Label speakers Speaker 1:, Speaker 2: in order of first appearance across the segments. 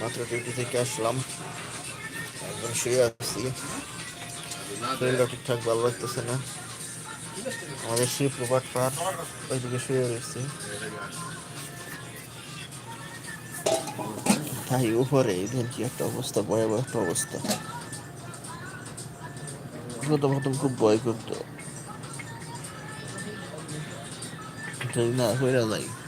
Speaker 1: মাত্র ডিউটি থেকে আসলাম। একবার শুয়ে আসছি শরীরটা ঠিকঠাক ভালো লাগতেছে না। আমাদের শিব প্রপাট পার ওইদিকে শুয়ে রয়েছি। তাই উপরে এদের কি একটা অবস্থা, ভয়াবহ একটা অবস্থা। প্রথম প্রথম খুব ভয় করতো। না নাই। তো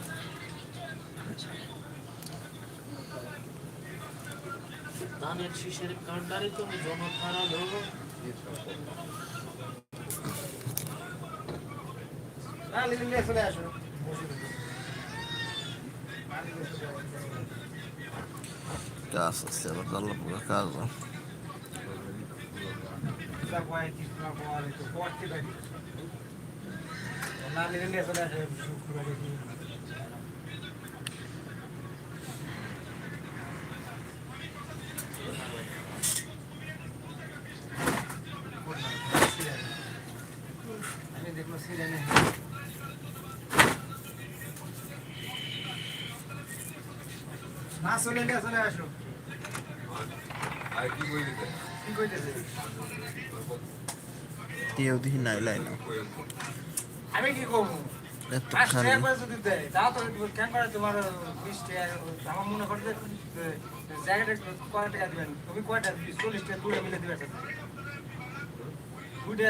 Speaker 2: ধানের শীষের কান্ডারে তুমি জন খারালো
Speaker 3: না লিখে নিয়ে চলে আসো।
Speaker 1: কাজ আছে আবার আল্লাহ পুরো কাজ
Speaker 3: কি না তো চলে চলে আসো আমি কি করব যদি দেয় তাও তো কেন করে তোমার বিশ আমার মনে করে যে জায়গাটা কয় টাকা তুমি কয়টা চল্লিশ টাকা দুটো দিবে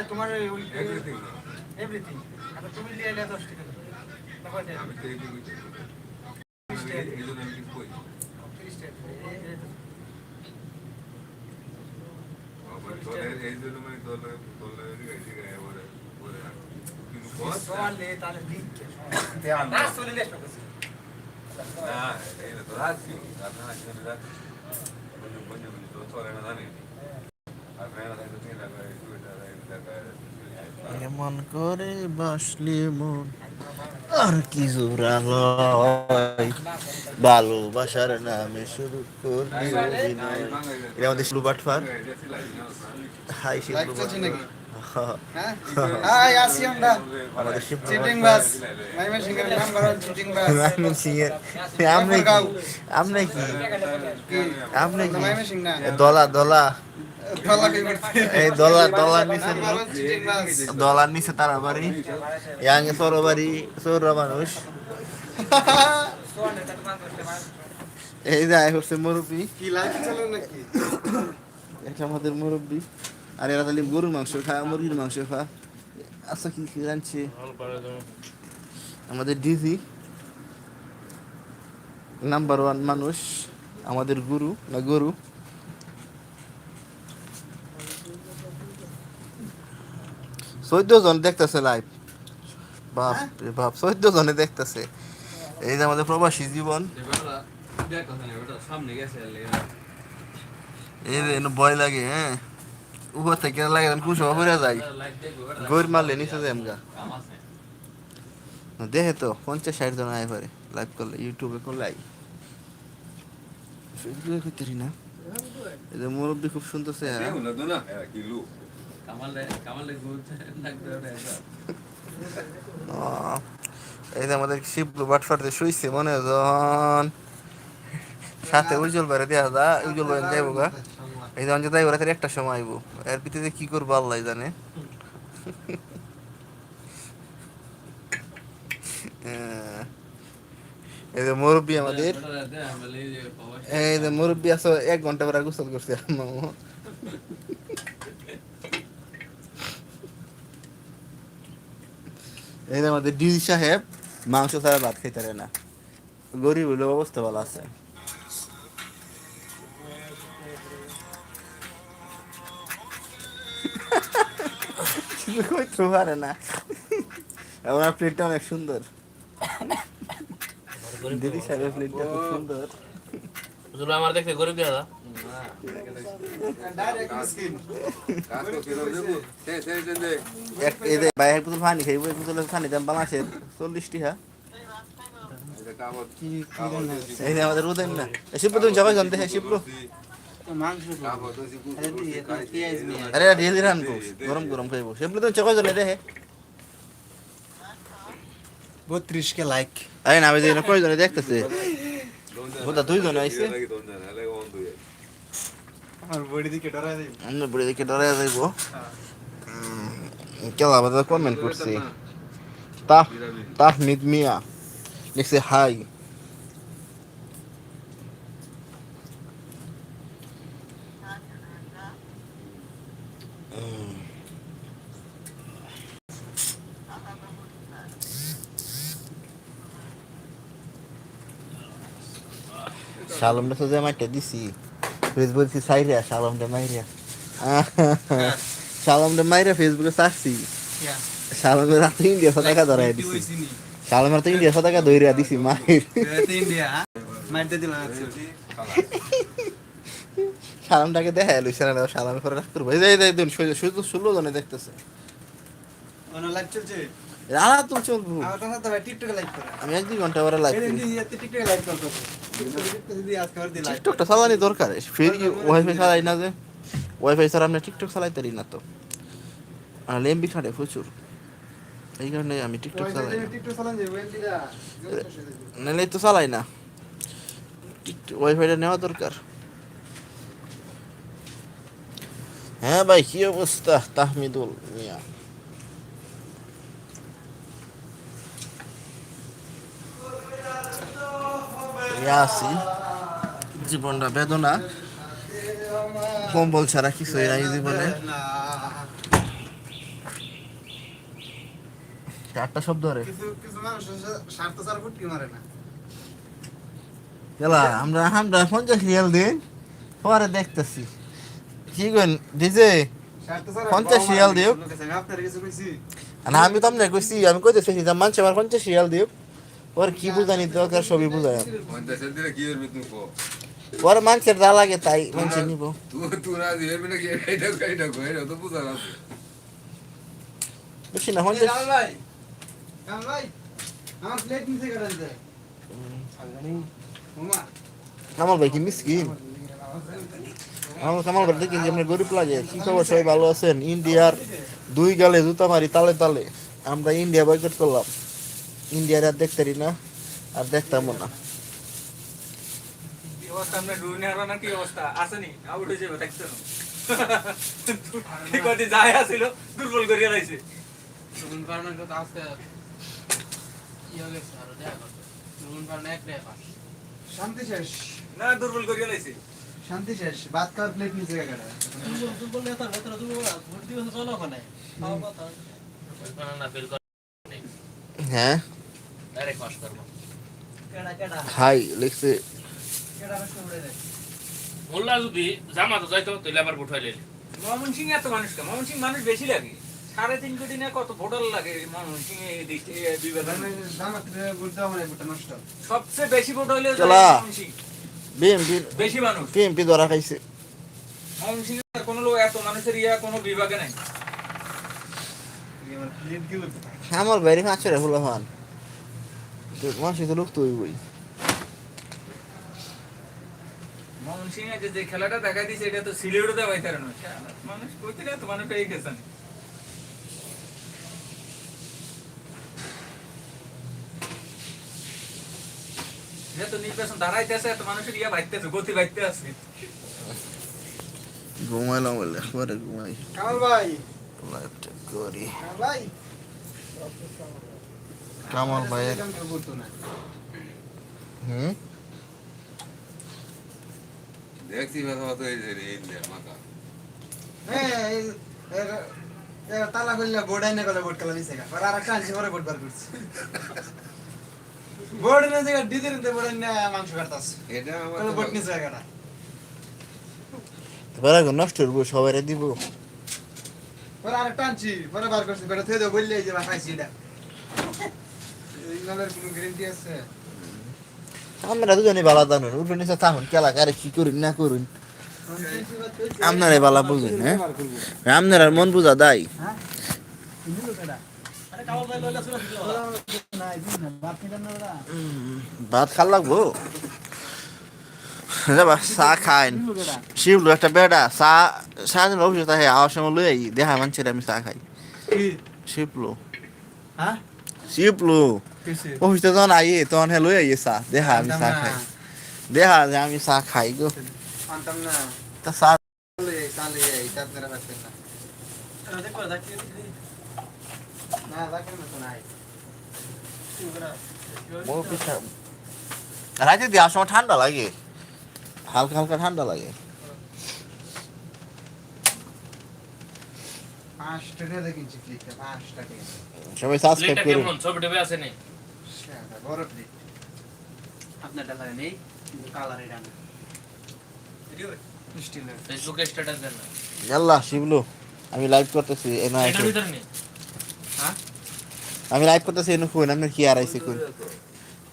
Speaker 3: তোমার ওই এভরিথিং আর তুমি নিয়ে এলে দশ টাকা দেবে। না কয় টাকা? তিরিশ টাকা দিবে। তিরিশ টাকা
Speaker 1: এমন করে বাসলি মন আর কি জোরালয় ভালোবাসার নামে শুরু করলি অভিনয়। এটা আমাদের শুরু বাটফার। হাই শিবলু
Speaker 4: হ্যাঁ? আমরা।
Speaker 1: আমাদের শিবলু আমনে কি? আমনে কি? দলা দলা। এই দলা দলার নিচে দলার নিচে তারা বাড়ি। ইয়াং সৌর বাড়ি, সৌর মানুষ। এই যায় হচ্ছে মুরব্বী। এটা আমাদের মুরব্বী। আর এরা তাহলে গরুর মাংস খায়, মুরগির মাংস খায়। আচ্ছা কি কি জানছি? আমাদের ডিজি। নাম্বার ওয়ান মানুষ, আমাদের গুরু, না গরু। চোদ্দ জন দেখতেছে লাইভ বাপ রে বাপ চোদ্দ জনে দেখতেছে। এই যে আমাদের প্রবাসী জীবন। এই যে ভয় লাগে হ্যাঁ? উপর থেকে লাগে কুসবা পড়ে যায় গৌর মারলে নিচে যায় আমগা। দেখে তো, পঞ্চাশ ষাট জন আয় পারে লাইভ করলে ইউটিউবে করলে আই ফেসবুকে করতে না। মুরব্বী খুব সুন্দর
Speaker 2: গুড
Speaker 1: এই যে আমাদের শিবলু শুইছে মনে হয় যখন সাথে উজ্জ্বল বাইরে দেওয়া যা উজ্জ্বল বাইরে যাইবো গা। এই যখন যাই ওরা একটা সময় আইবো। এর ভিতরে কি করব আল্লাহ জানে। এই যে মুরব্বী আমাদের এই যে মুরব্বী আছে এক ঘণ্টা পরে গোসল করছে মামু এই যে আমাদের ডিজি সাহেব মাংস ছাড়া ভাত খাইতে পারে না। গরিব হলেও অবস্থা ভালো আছে। কিছু পারে না। আমার প্লেটটা অনেক সুন্দর। দিদি সাহেবের প্লেটটা খুব সুন্দর।
Speaker 2: আমার দেখতে গরিব দেখা
Speaker 1: পানি খাইব এক বোতল পানি দাম বাংলাদেশের চল্লিশ আমাদের রোদেন তুমি সবাই জানতে হ্যাঁ রিয়েলি রানবো গরম গরম খাইব শিবলু তুমি সবাই জানে রে
Speaker 4: বত্রিশ কে লাইক
Speaker 1: আরে না আমি দেখতেছে দুইজনে আইছে
Speaker 4: আমার বডি দিকে ডরাই দেই
Speaker 1: আমরা বুড়ি দেখে ডরে যাইব কেলা বাদা কমেন্ট করছে তাহ তাহমিদ মিয়া লিখছে হাই শালমটা তো যে মাইটা দিছি ফেসবুক সাইরিয়া শালমটা মাইরিয়া শালমটা মাইরা। ফেসবুকে সারছি। শালমের রাতে ইন্ডিয়া পতাকা ধরাই দিছি। শালমের তো ইন্ডিয়া পতাকা ধরিয়া দিছি মায়ের শালামটাকে দেখা লইছে না শালাম করে রাখতে পারব এই যে- এই যে দিন শুধু ষোলো জনে দেখতেছে।
Speaker 4: অন চলছে?
Speaker 1: আলা তো চলবো আমি এক দুই ঘণ্টা পরে লাইভ টিকটকটা চালানি দরকার। ফের ওয়াইফাই চালাই না যে। ওয়াইফাই ছাড়া আমরা টিকটক চালাইতে না তো। আর এমবি খাটে প্রচুর। এই কারণে আমি টিকটক চালাই নাহলে তো চালাই না। ওয়াইফাইটা নেওয়া দরকার। হ্যাঁ ভাই কি অবস্থা? তাহমিদুল মিয়া। ইয়াসিন জীবনটা বেদনা। কম্বল ছাড়া কিছুই নাই জীবনে। চারটা শব্দ রে।
Speaker 4: কিছু কিছু
Speaker 1: গেলা আমরা আমরা পঞ্চাশ রিয়াল দিন পরে দেখতেছি। কি
Speaker 4: স্বার্থ ছাড়া
Speaker 1: পঞ্চাশ রিয়াল দিও।
Speaker 4: আমি কিছু
Speaker 1: তো আপনার কইছি আমি কইতে চাইছি মানুষ আমার পঞ্চাশ রিয়াল দিও। ওর কি বুঝানি দরকার সবই বুঝায় ওর মানুষের যা লাগে তাই মানুষের নিব। বেশি না
Speaker 4: কামাল ভাই
Speaker 1: কি মিসকিন? আমার কামাল ভাই দেখি গরিব লাগে কি খবর? সবাই ভালো আছেন? ইন্ডিয়ার দুই গালে জুতা মারি তালে তালে। আমরা ইন্ডিয়া বয়কট করলাম। ইন্ডিয়ার আর দেখতে না আর দেখতামও না।
Speaker 3: হয়ে দুর্বল করিয়া লাইছে।
Speaker 4: শান্তি শেষ।
Speaker 3: না দুর্বল করিয়া লাইছে।
Speaker 4: শান্তি শেষ ভাত খাওয়ার প্লেট নিচে কাটা
Speaker 2: না ফিল করে
Speaker 1: হ্যাঁ? হাই লিখছে।
Speaker 2: মোল্লা যদি জামা তো যাইতো তাহলে আবার
Speaker 3: ময়মন সিং এত মানুষ কে ময়মন সিং মানুষ বেশি লাগে। সাড়ে তিন কোটি না কত ভোটার লাগে ময়মন সিং
Speaker 4: মানে নষ্ট।
Speaker 3: সবচেয়ে বেশি ভোট হইলে বেশি মানুষ।
Speaker 1: বিএমপি ধরা খাইছে।
Speaker 3: ময়মনসিং এর কোনো লোক এত মানুষের ইয়া কোনো বিভাগে নাই।
Speaker 1: আমার বাইরে পাঁচ হলো হান মানুষ তো লোক তো ওই
Speaker 3: যে খেলাটা দেখা দিছে এটা তো সিলেটও দেওয়াই তার না মানুষ কইতে তো মানুষ এই গেছেন। যেহেতু নির্বাচন দাঁড়াইতেছে এত মানুষের ইয়া বাইতেছে গতি বাইতে আছে
Speaker 1: ঘুমাইলাম বলে একবারে ঘুমাই।
Speaker 4: কামাল ভাই।
Speaker 1: লাইফটা করি।
Speaker 4: ভাই।
Speaker 1: কামাল ভাইয়ের।
Speaker 4: না
Speaker 1: হুম?
Speaker 5: দেখছি ব্যথা তো এই যে মাথা।
Speaker 4: হ্যাঁ এই- এর- এর তালা খুললে বোর্ড আইনে গেলে বোর্ড খেলা নিচে গা। আর আরেকটা আনছি পরে বোর্ড বার করছি। বোর্ড এনে জায়গা ডিজের নিতে বোর্ড এনে মাংস কাটতাস
Speaker 5: এটা আমার
Speaker 4: বোর্ড
Speaker 5: তো-
Speaker 1: এবার এখন নষ্ট করব সবাই দিব।
Speaker 4: পরে আরেকটা আনছি পরে বার করছি। বেটা দেবো বললে যে খাইছি এটা এই নামের কোনো গ্যারেন্টি আছে
Speaker 1: আমরা দুজনে বালা দানুন উঠে নিচে থাকুন কেলা কারে কি করুন না করুন। আপনারে বালা বুঝবেন হ্যাঁ? আপনার মন বুঝা দাই ভাত খাল লাগবো? যাবা চা খাইন। শিবলু একটা বেড়া চা দিন অফিসে তাই আওয়ার সময় লই দেখা মানছে আমি চা খাই। শিবলু
Speaker 4: হ্যাঁ?
Speaker 1: শিবলু অফিসে যখন আইয়ে তখন হ্যাঁ লই আইয়ে চা দেখা আমি চা খাই দেখা যে আমি চা খাই গো তা চা
Speaker 4: নাই
Speaker 1: রাতে দেওয়ার সময় ঠান্ডা লাগে হালকা হালকা ঠান্ডা লাগে সবাই সাবস্ক্রাইব করুন
Speaker 2: কেমন ছবি টবি আছে নি
Speaker 4: বড় প্লেট
Speaker 6: আপনার ডালা নেই কালার এটা না।
Speaker 2: ফেসবুকে স্ট্যাটাস দেন না।
Speaker 1: আল্লাহ শিবলু আমি লাইভ করতেছি এনে
Speaker 2: এটার
Speaker 1: আইসো।
Speaker 2: ভিতরে নেই
Speaker 1: আমি লাইভ করতেছি এনে কইন আপনি কি আর আইছে কইন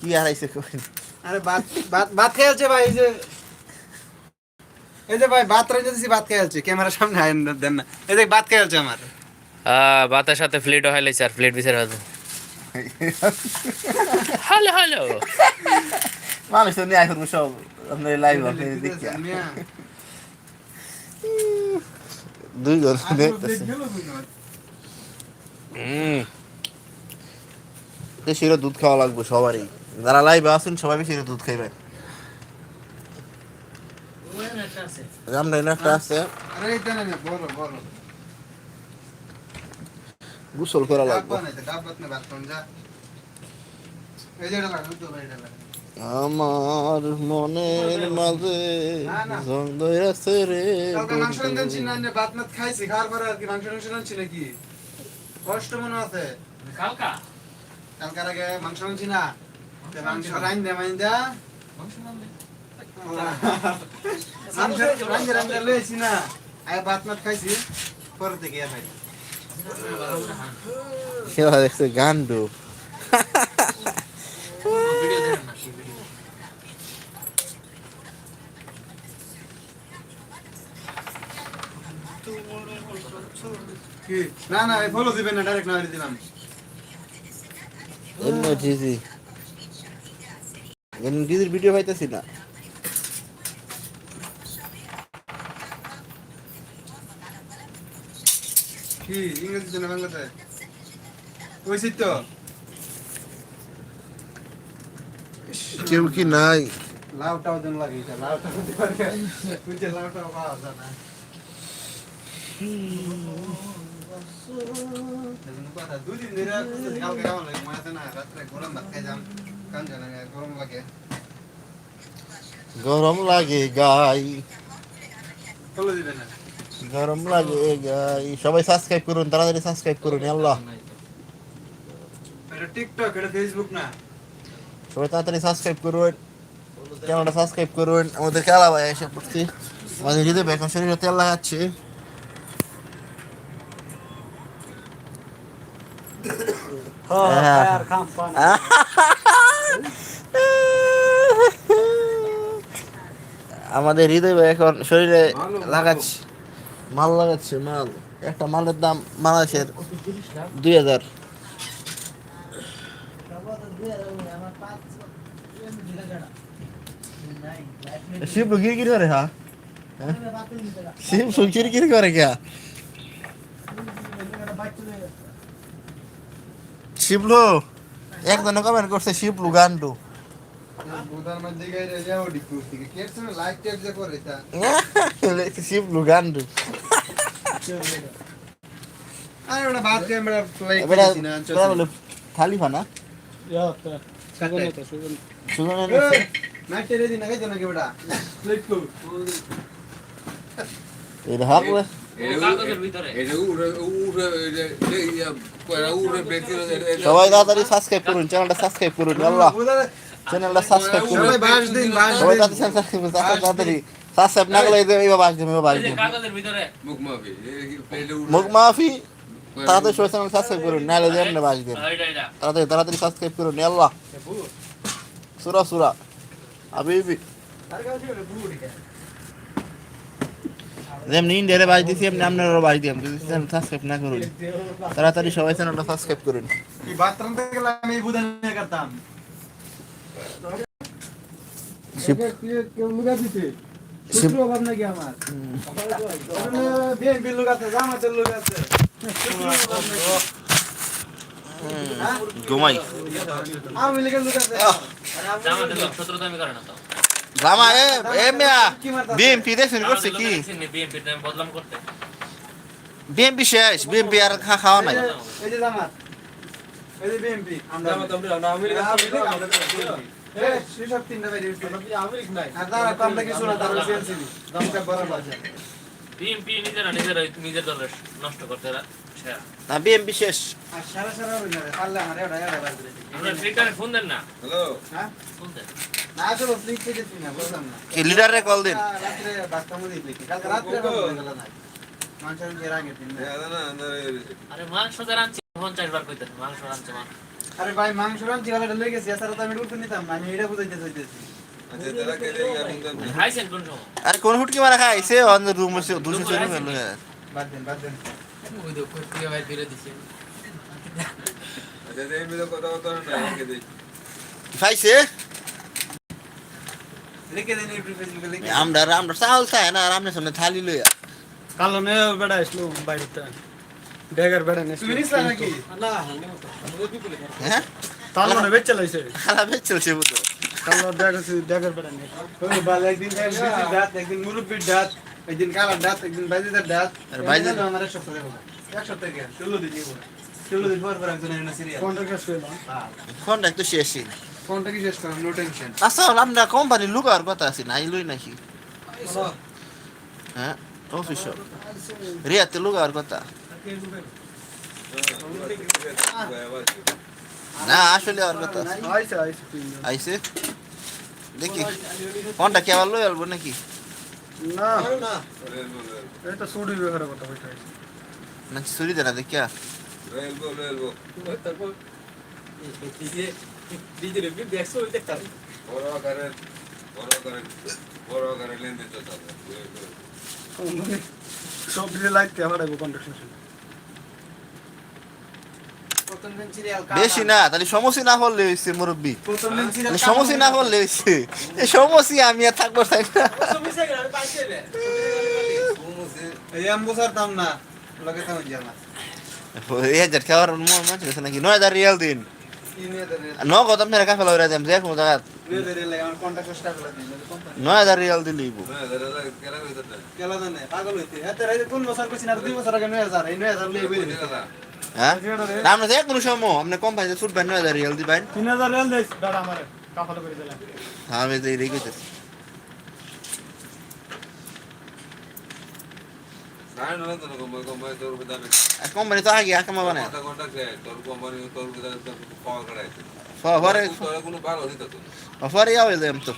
Speaker 1: কি আর আইছে কইন
Speaker 4: আরে ভাত ভাত ভাত খেয়েছে ভাই এই যে। এই যে ভাই ভাত রেখে দিছি ভাত খেয়েছে ক্যামেরার সামনে আইন দেন না। এই যে ভাত খেয়েছে আমার।
Speaker 2: বাতার সাথে ফ্লেটও হাইলাইছে আর ফ্লেট বিচার আছে হ্যালো হ্যালো
Speaker 1: মানুষ তো নিয়ে আইসো সব আপনার লাইভ আপনি দেখি দুই জন দেখতেছে হুম দুধ খাওয়া লাগবে সবারই যারা লাইভে আছেন সবাই বেশিরে দুধ খাইবে আমরা একটা আছে
Speaker 4: আরে এটা না বড় বড়
Speaker 1: গোসল করা লাগবে
Speaker 4: ডাব্বা নাই ডাব্বাত না ভাত কোন যা এই যে এটা লাগানো তো ভাই এটা লাগানো
Speaker 1: আমার মনের মাঝে। জং রে
Speaker 4: কালকে মাংস। রান্ধছি না না ভাত মাত খাইছি খাওয়ার পরে আর কি মাংস টাংস রান্ধছি নাকি? কষ্ট মনে আছে।
Speaker 2: কালকা?
Speaker 4: কালকার আগে মাংস রান্ধছি না। তে মাংস রাইন দে মাইন দা মাংস রান্ধে রান্ধে লইছি না। আগে ভাত মাত খাইছি পরে থেকে
Speaker 1: কেউ দেখছে গান্ডু।
Speaker 2: না
Speaker 4: না ফলো দিবেন না ডাইরেক্ট না দিলাম।
Speaker 1: এমনি জিজি। দিদির ভিডিও পাইতেছি না।
Speaker 4: কি? ইংরেজি জানে বাংলাতে? কইছি তো?
Speaker 1: কেউ কি নাই?
Speaker 4: লাউটাও দেন লাগে লাউটাও লাউটাও পাওয়া যায় না। দুদিন ধরে খুঁজতেছি, কালকে কেমন লাগে মনে আছে না? রাত্রে গরম ভাত খাইলাম কান জানা গরম লাগে।
Speaker 1: গরম লাগে গাই।
Speaker 4: দিবেন না।
Speaker 1: গরম লাগে সবাই সাবস্ক্রাইব করুন তাড়াতাড়ি সাবস্ক্রাইব করুন আল্লাহ।
Speaker 4: এটা টিকটক এটা ফেসবুক না?
Speaker 1: সবাই তাড়াতাড়ি সাবস্ক্রাইব করুন চ্যানেলটা সাবস্ক্রাইব করুন। আমাদের খেলা ভাই এসে পড়ছি। আমাদের হৃদয় এখন শরীরে তেল লাগাচ্ছে। হ্যাঁ। আমাদের হৃদয় ভাই এখন শরীরে লাগাচ্ছে। মাল লাগাচ্ছে, মাল। একটা মালের দাম বাংলাদেশের দুই হাজার। শিব কিরকির করে হ্যাঁ? শিব কিরকির করে কে? শিবলু? একজনে কমেন্ট করছে, শিবলু গান্ডু। খালি ফানা এটা
Speaker 5: বেশি
Speaker 1: সবাই তাড়াতাড়ি সাবস্ক্রাইব করুন চ্যানেলটা সাবস্ক্রাইব করুন আল্লাহ চ্যানেলটা সাবস্ক্রাইব করুন
Speaker 4: সবাই বাস দিন বাস
Speaker 1: সবাই
Speaker 4: দিন
Speaker 1: তাড়াতাড়ি সাবস্ক্রাইব করুন তাড়াতাড়ি তাড়াতাড়ি সাবস্ক্রাইব না করলে এইবার বাস দিন এইবার বাস
Speaker 2: এই যে
Speaker 1: দিন
Speaker 2: কাগজের ভিতরে
Speaker 5: মুখ মাফি
Speaker 1: মুখ মাফি তাড়াতাড়ি সবাই চ্যানেল সাবস্ক্রাইব করুন নাহলে দেন না বাস দিন
Speaker 2: এইটা এইটা
Speaker 1: তাড়াতাড়ি তাড়াতাড়ি সাবস্ক্রাইব করুন আল্লাহ সুরা সুরা আবিবি
Speaker 4: আর কাছে বুড়ি
Speaker 1: যেমনি ইন্ডিয়ারে বাজ দিছি এমনি আপনারও বাজ চ্যানেল সাবস্ক্রাইব না করুন তাড়াতাড়ি সবাই চ্যানেলটা সাবস্ক্রাইব করুন
Speaker 4: কি বাথরুম থেকে আমি এই নিয়ে করতাম
Speaker 1: ঘুমাই।
Speaker 4: লোক আছে।
Speaker 7: লোক শত্রুতা আমি করে না তো।
Speaker 1: জামা এ এ মিয়া বিএমপি দেখছেন করছে কি?
Speaker 7: বিএনপির নামে বদনাম করতে।
Speaker 1: বিএমপি শেষ বিএমপি আর খা খাওয়া নাই।
Speaker 4: এই যে জামাত। এই যে বিএনপি আমরা এই সেসব তিনটা বাইরে আর তারা তো আমরা কিছু না তারা সিএনসিবি দমকা বড় বাজে
Speaker 7: বিএনপি নিজেরা নিজেরা নিজের দলের নষ্ট করতে রা- সেরা।
Speaker 1: না বিএমপি শেষ
Speaker 4: আর সারা সারা হই না রে পারলে আমার এটা এটা বার করে দিই
Speaker 7: আপনার ফ্লিকারে ফোন দেন না
Speaker 5: হ্যালো
Speaker 4: হ্যাঁ
Speaker 7: ফোন দেন
Speaker 4: না আসলে ফ্লিক থেকে দিই না বুঝলাম না
Speaker 1: কি লিডারে কল দিন
Speaker 4: মুদি হয়ে না মানুষের না।
Speaker 7: আরে মাংস যারা আনছি পঞ্চাশ বার কইতেন মাংস আনছে মাংস
Speaker 4: আরে ভাই মাংস রান্তি গলাটা লেগে গেছে এছাড়া তো আমি উঠতে নিতাম আমি এটা বুঝাইতে চাইতেছি।
Speaker 7: সময়?
Speaker 1: আরে কোন হুটকি মারা খাইছে অন রুম আছে দুশো চলে গেল
Speaker 4: বাদ দেন বাদ দেন।
Speaker 2: ওই কোথা বাইর
Speaker 1: খাইছে?
Speaker 4: লিখে দেন এই ফেসবুকে লিখে
Speaker 1: আমরা আমরা চাউল চাই না আর আমনে সামনে থালি লইয়া।
Speaker 8: কালো নে বেড়া আসলো বাইরেতে ডেগার বেড়া নে
Speaker 4: তুমি নিছ নাকি?
Speaker 1: হ্যাঁ
Speaker 8: তালো নে বেচে লাইছে।
Speaker 1: খালা বেচ চলছে বুঝো।
Speaker 8: কালো ডেগার ডেগার বেড়া নে
Speaker 4: ওই ভালো একদিন দাঁত একদিন মুরব্বির দাঁত একদিন কালার দাঁত একদিন বাইজিদের দাঁত।
Speaker 1: আর বাইজিদ-
Speaker 4: বাইজিদের আমার এক সপ্তাহ দেবো এক সপ্তাহ কে ষোলো দিন দিব ষোলো পর পর একজন এনে সিরিয়াল
Speaker 8: কোনটা কাছে এলো
Speaker 1: ফোনটা একটু শেষই
Speaker 4: ফোনটা কি শেষ করেন নো টেনশন
Speaker 1: আচ্ছা আমরা কোম্পানি লুকার কথা আছি না আইলই নাকি? হ্যাঁ অফিস রিয়াতে লুকার কথা। না আসলে আর কথা।
Speaker 8: আইছে?
Speaker 1: দেখি। ফোনটা কে আবার লই আলবো নাকি?
Speaker 8: না। এটা সুডি বেহার কথা বইটা
Speaker 1: না চুরি দেনা দেখিয়া?
Speaker 8: সব দিয়ে লাইতে আমার আইবো কন্ট্রাকশন
Speaker 4: প্রথম দিন সিরিয়াল
Speaker 1: বেশি না তাহলে সমস্যা না করলে হয়েছে মুরব্বী। সমস্যা না করলে হয়েছে। এই সমস্যা আমি আর থাকব তাই না খাওয়ার মন মানছে নাকি? নয় হাজার রিয়াল দিন।
Speaker 4: কি
Speaker 1: ন কত আপনার কাছে ফেলা দেম যে কোনো জায়গা
Speaker 4: নিয়ে দেবে লাগে আমার কন্টাক্ট স্টার্ট করে দিন কোম্পানি
Speaker 1: নয় হাজার রিয়াল দিলেই
Speaker 4: পাগল হইতে। কোন বছর কইছি না দুই বছর আগে 9000 এই 9000 লই বই
Speaker 1: হ্যাঁ? আমরা যে কোনো সময় আপনি কোম্পানিতে ছুটবেন নয় হাজার রিয়াল দিবেন
Speaker 8: তিন হাজার রেল দেয় বেড়া আমার কাফালো করে দিলাম।
Speaker 1: হ্যাঁ আমি তো এই আর কোম্পানি তো আগে আকামা বানায় পরে পরে যাবে দেম তো।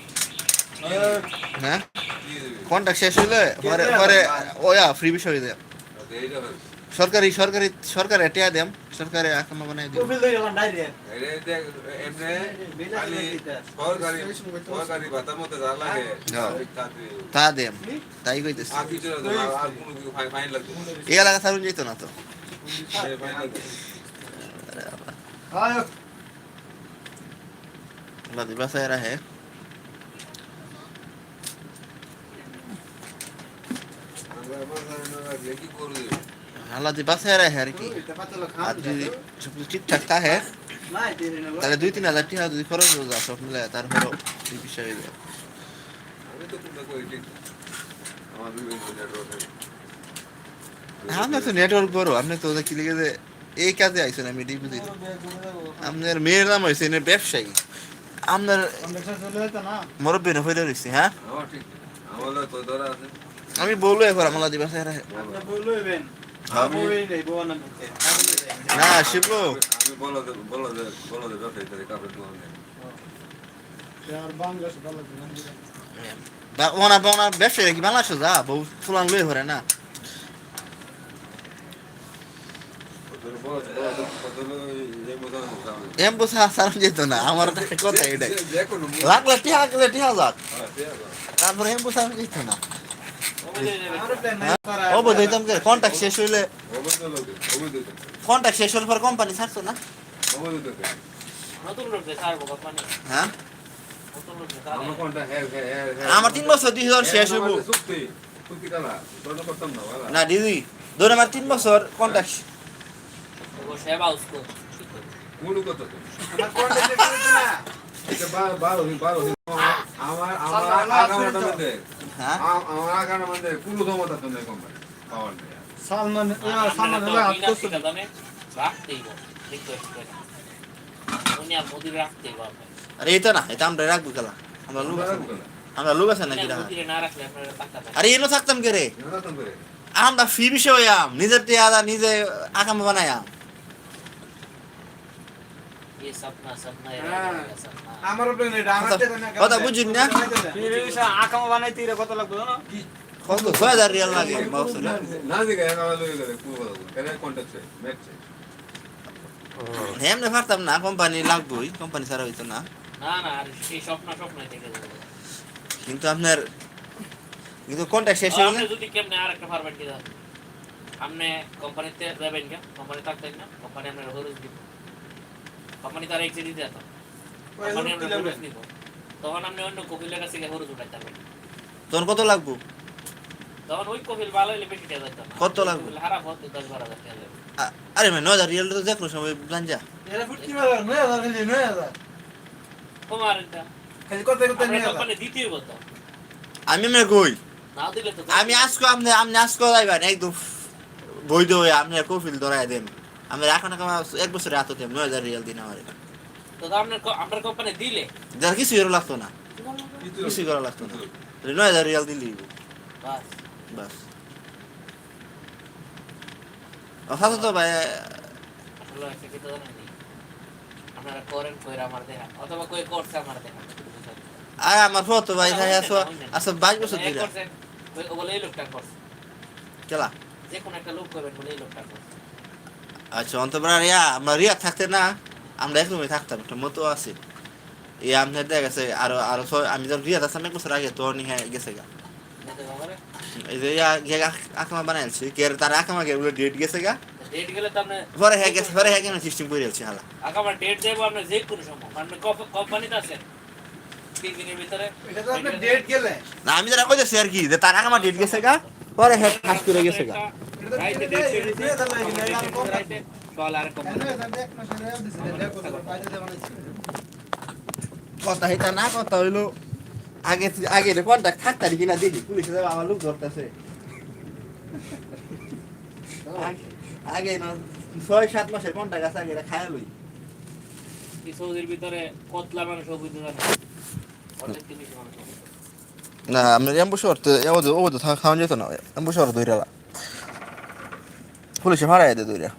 Speaker 1: হ্যাঁ? কন্ট্যাক্ট শেষ হইলে পরে পরে ওয়া ফ্রি বিষয় দেম সরকারি সরকারি সরকারে টিয়া দেম সরকারে আকামা বানাই দিম।
Speaker 4: গেলাম
Speaker 5: সরকারি ভাতার মধ্যে যা লাগে
Speaker 1: তা দেম তাই কইতেছি।
Speaker 5: আর কিছু আর কোনো কিছু ফাইন লাগবে
Speaker 1: এই এলাকা ছাড়ুন যেত না তো।
Speaker 5: ফাইন লাগবে
Speaker 4: আয়
Speaker 1: লাদি বাসায় রাহে
Speaker 5: কি করবে?
Speaker 1: আল্লাদি বাসায় রাহে আর কি আর যদি সব কিছু ঠিকঠাক থাকে তাহলে দুই তিন হাজার টাকা যদি খরচ হয়ে যায় সব মিলে তারপরও এই বিষয় হয়ে যায়
Speaker 5: আমি তো আমার নেটওয়ার্কে
Speaker 1: আপনি তো নেটওয়ার্ক বড় আপনি তো কি লিখে যে এই কাজে আইছেন আমি এটাই বুঝি আপনার মেয়ের নাম হয়েছে এনে ব্যবসায়ী। আপনার
Speaker 8: কন্ট্রাকশন চলে যেত না
Speaker 1: মুরব্বী না হয়ে রয়েছে হ্যাঁ আমি বলব এখন আমার বাসায়
Speaker 4: বলবেন
Speaker 1: আমি না না যেত না আমার কথা এটাই লাখ টিহা লাগলে টিহা যাক
Speaker 5: হ্যাঁ
Speaker 1: তারপরে এম বসে যেত না
Speaker 4: আমারও প্ল্যান নাই করা
Speaker 1: অবৈধ হইতাম কে কন্ট্যাক্ট শেষ হইলে
Speaker 5: অবৈধ অবৈধ
Speaker 1: কন্ট্যাক্ট শেষ হলে পর কোম্পানি ছাড়তো না।
Speaker 5: অবৈধ
Speaker 1: হ্যাঁ?
Speaker 5: আমার
Speaker 7: ছাড়বো
Speaker 5: কোনটা হ্যাঁ হ্যাঁ হ্যাঁ
Speaker 1: আমার তিন বছর দুই হাজার শেষ হইব।
Speaker 5: না
Speaker 1: দিদি ধরে আমার তিন বছর
Speaker 4: আমার
Speaker 5: আমার
Speaker 1: হ্যাঁ?
Speaker 5: আমার আগামটা মধ্যে পুরো ক্ষমতা তো নেই কোম্পানি পাওয়ার নেই।
Speaker 8: সালমান সালমান হলে হাত করছে না।
Speaker 7: রাখতেই রিকোয়েস্ট করে উনি আর মোদি রাখতেই পারবে
Speaker 1: আরে এটা না এটা আমরা রাখব খেলা। আমরা লোক আমরা লোক আছে নাকি রাখা
Speaker 7: মোদিরে না রাখলে আপনারা টাকা পাবেন
Speaker 1: আরে এনো থাকতাম কে রে? আমরা ফি বিষয় নিজের টিয়া নিজে আকাম বানায়াম।
Speaker 7: ये सपना सपना ही
Speaker 4: हाँ।
Speaker 7: रह जाएगा सपना
Speaker 4: আমারও প্ল্যান এটা আমার
Speaker 1: কথা-
Speaker 4: থেকে না
Speaker 1: কথা বুঝুন না?
Speaker 8: আকামা বানাইতে এরা কত লাগবে জানো
Speaker 1: কত ছয় হাজার রিয়াল লাগে মাউসে
Speaker 5: না দিকে একা লই গেলে পুরো কথা কেন কন্টাক্ট ম্যাচ
Speaker 1: এমনি পারতাম না কোম্পানি লাগবোই কোম্পানি ছাড়া হইতো না
Speaker 7: না না আর সেই স্বপ্ন স্বপ্নই থেকে যাবে
Speaker 1: কিন্তু আপনার কিন্তু কন্ট্যাক্ট শেষ হয়ে
Speaker 7: আপনি
Speaker 1: গেলে
Speaker 7: যদি কেমনে আর একটা ফার্মেট কি দেন আপনি কোম্পানিতে যাবেন কে কোম্পানি থাকতেন না কোম্পানি আপনার হরুজ দিব কোম্পানি তার এক্সিট দিতে যেত। কোম্পানি আপনার হরুজ দিব তখন আপনি অন্য কপিলের কাছে গিয়ে হরুজ উঠাইতে পারবেন
Speaker 1: তখন কত লাগবো?
Speaker 7: তখন ওই কপিল ভালো হলে বেশি টাকা যেত
Speaker 1: কত লাগবে?
Speaker 7: খারাপ হতো দশ বারো হাজার টাকা
Speaker 1: আরে ভাই নয় হাজার রিয়াল তো গাঞ্জা
Speaker 4: ফুটকি মারা নয় হাজার নয় হাজার।
Speaker 7: তোমার এটা। বলতো
Speaker 1: আমি এমনি কই
Speaker 7: না দিলে তো
Speaker 1: আমি আজকে আপনি আপনি আজকে যাইবেন একদম বৈধ হয়ে আপনি কফিল ধরাই দেন। আমি এখন এক বছরে এত দেন নয় হাজার রিয়াল দিন আমার
Speaker 7: তো আপনার কো- আপনার কোম্পানি দিলে
Speaker 1: যার কিছু করা লাগতো না কিছু করা লাগতো না তাহলে নয় হাজার রিয়াল দিলি
Speaker 7: বাস
Speaker 1: বাস অথচ তো ভাই
Speaker 7: আসলে একটা কি তো জানেন নি? আপনারা করেন কইরা আমার দেখা অথবা কই করছে আমার দেখা
Speaker 1: আর আমার ফত ভাই ভাই আসো আসো বাইশ বছর
Speaker 7: এ
Speaker 1: দিলা
Speaker 7: করছেন, ওই- ও বলে এই লোকটা করছে
Speaker 1: কেলা
Speaker 7: যে কোনো একটা লোক করবেন বলে এই লোকটা করছে
Speaker 1: আচ্ছা অন্তবার রিয়া আমরা রিয়া থাকতে না আমরা একদমই থাকতাম একটা মতো আছে। এই আপনার দেখা গেছে আরও আরও ছয় আমি যখন রিয়া থাকতাম এক বছর আগে তো নিয়ে গেছে গা। এই যে ইয়া গিয়ে আকামা বানাইছে কে তার আকামা গে বলে ডেট গেছে গা।
Speaker 7: ডেট গেলে তো আপনি
Speaker 1: পরে হ্যাঁ গেছে পরে হ্যাঁ কেন সিস্টেম করে যাচ্ছে হালা।
Speaker 7: আগামা ডেট দেবো আপনি যে কোনো সময়। আপনি কোম্পানিতে আছেন তিন দিনের ভিতরে।
Speaker 4: এটা তো আপনি ডেট গেলে।
Speaker 1: না আমি যারা কইতেছি আর কি যে তার আকামা ডেট গেছে গা পরে হ্যাঁ করে গেছে গা।
Speaker 4: এটা
Speaker 1: কথা হইতা না কথা হইল আগে আগে কন্টাক্ট থাকতারি কিনা দেখি পুলিশে আমার লোক ধরতেছে আগে ছয় সাত মাসের কন্টাক্ট আছে আগে এটা খায়া লই এম্বু শহর তো খাওয়া যেত না এম্বু শহর দইরালা পুলিশে ভাড়াই দে দইরা